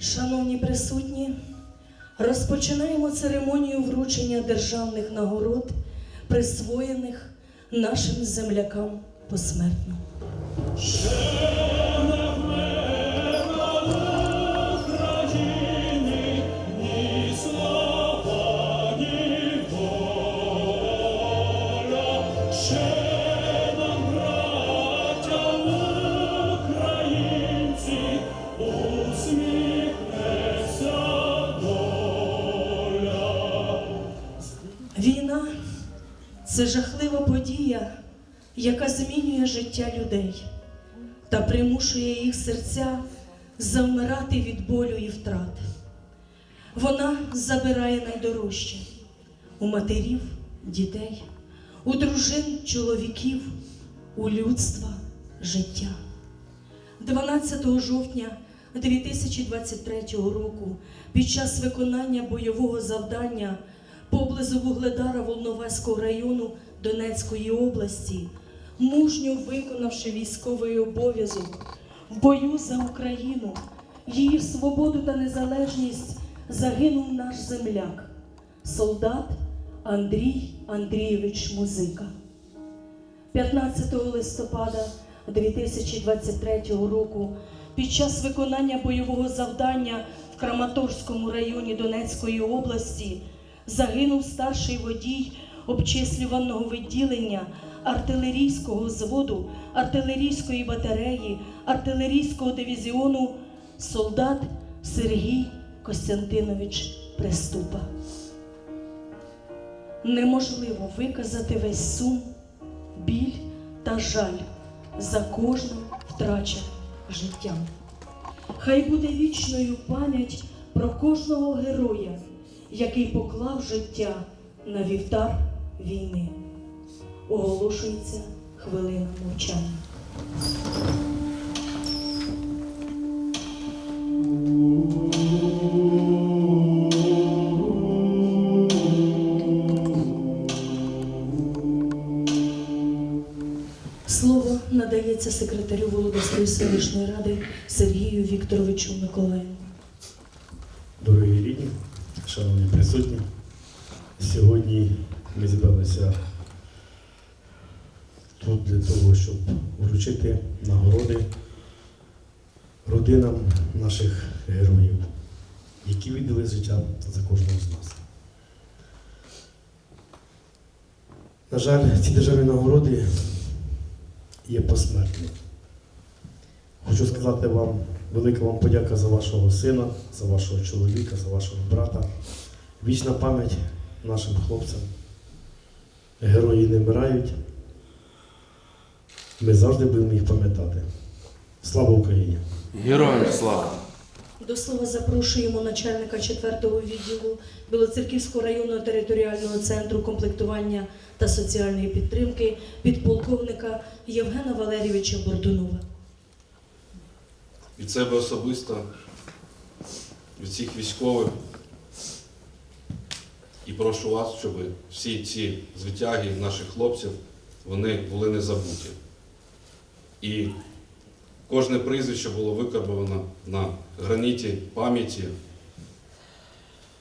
Шановні присутні, розпочинаємо церемонію вручення державних нагород, присвоєних нашим землякам посмертно. Війна це жахлива подія, яка змінює життя людей та примушує їх серця завмирати від болю і втрат. Вона забирає найдорожче у матерів, дітей, у дружин, чоловіків, у людства життя. 12 жовтня 2023 року під час виконання бойового завдання поблизу Вугледара Волноваського району Донецької області, мужньо виконавши військовий обов'язок в бою за Україну, її свободу та незалежність, загинув наш земляк, солдат Андрій Андрійович Музика. 15 листопада 2023 року під час виконання бойового завдання в Краматорському районі Донецької області загинув старший водій обчислюваного відділення артилерійського взводу, артилерійської батареї, артилерійського дивізіону солдат Сергій Костянтинович Приступа. Неможливо виказати весь сум, біль та жаль за кожним втраченим життям. Хай буде вічною пам'ять про кожного героя, який поклав життя на вівтар війни. Оголошується хвилина мовчання. Слово надається секретарю Володимирської селищної ради Сергію Вікторовичу Миколаєву. Шановні присутні, сьогодні ми зібралися тут для того, щоб вручити нагороди родинам наших героїв, які віддали життя за кожного з нас. На жаль, ці державні нагороди є посмертні. Хочу сказати вам велика вам подяка за вашого сина, за вашого чоловіка, за вашого брата. Вічна пам'ять нашим хлопцям. Герої не вмирають. Ми завжди будемо їх пам'ятати. Слава Україні! Героям слава! До слова запрошуємо начальника 4-го відділу Білоцерківського районного територіального центру комплектування та соціальної підтримки підполковника Євгена Валерійовича Бордунова. Від себе особисто, від всіх військових. І прошу вас, щоб всі ці звитяги наших хлопців вони були не забуті. І кожне прізвище було викарбовано на граніті пам'яті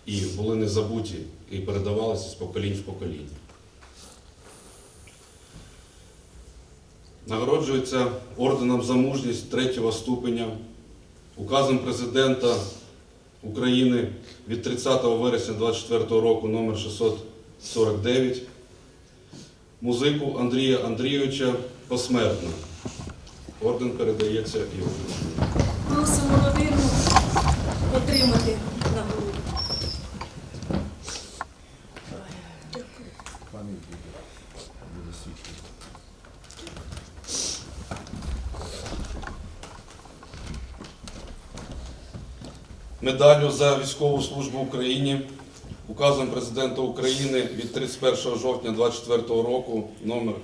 і були не забуті і передавалися з поколінь в покоління. Нагороджується орденом за мужність третього ступеня, указом президента України від 30 вересня 2024 року номер 649 музику Андрія Андрійовича посмертно. Орден передається йому. Просимо родину отримати нагороду. пам'ять буде, буде світло. Медаллю за військову службу Україні указом президента України від 31 жовтня 2024 року номер,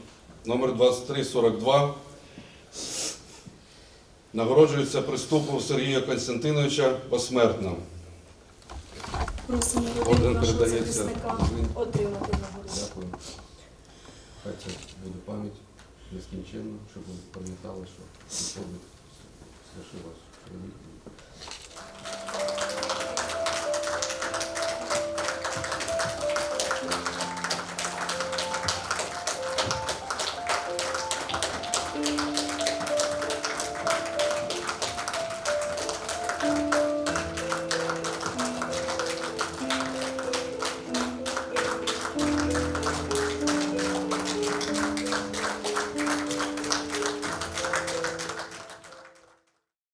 номер 2342 нагороджується приступу Сергія Константиновича посмертно. Просимо Орден передається. отримати нагороду. Дякую. Хай це буде пам'ять нескінченна, щоб ви пам'ятали, що совершив ваш чоловік.